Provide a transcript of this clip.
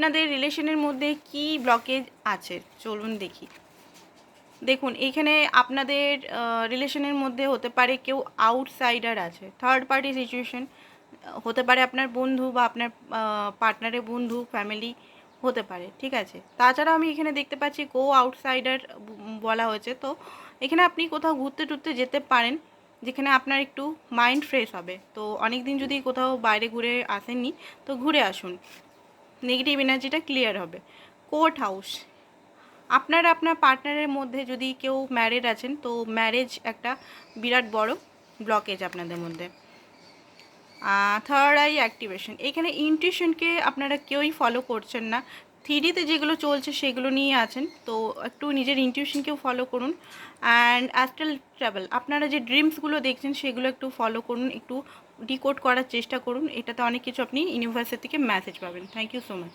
আপনাদের রিলেশনের মধ্যে কি ব্লকেজ আছে? চলুন দেখি। দেখুন এইখানে আপনাদের রিলেশনের মধ্যে হতে পারে কেউ আউটসাইডার আছে। থার্ড পার্টি সিচুয়েশন হতে পারে আপনার বন্ধু বা আপনার পার্টনারের বন্ধু ফ্যামিলি হতে পারে, ঠিক আছে? তাছাড়া আমি এখানে দেখতে পাচ্ছি গো আউটসাইডার বলা হয়েছে। তো এখানে আপনি কোথাও ঘুরতে টুরতে যেতে পারেন, যেখানে আপনার একটু মাইন্ড ফ্রেশ হবে। তো অনেক দিন যদি কোথাও বাইরে ঘুরে আসেননি, তো ঘুরে আসুন। নেগেটিভ এনার্জিটা ক্লিয়ার হবে। কোর্ট হাউস আপনার আপনার পার্টনারের মধ্যে যদি কেউ ম্যারেড আছেন, তো ম্যারেজ একটা বিরাট বড় ব্লকেজ আপনাদের মধ্যে। থার্ড আই অ্যাক্টিভেশন এখানে ইনটিউশনকে আপনারা কেউই ফলো করছেন না। থ্রিডিতে যেগুলো চলছে সেগুলো নিয়ে আছেন। তো একটু নিজের ইনটিউশনকেও ফলো করুন। অ্যান্ড অ্যাস্ট্রাল ট্রাভেল আপনারা যে ড্রিমসগুলো দেখছেন সেগুলো একটু ফলো করুন, একটু ডিকোড করার চেষ্টা করুন। এটাতে অনেক কিছু আপনি ইউনিভার্সিটি থেকে মেসেজ পাবেন। Thank you so much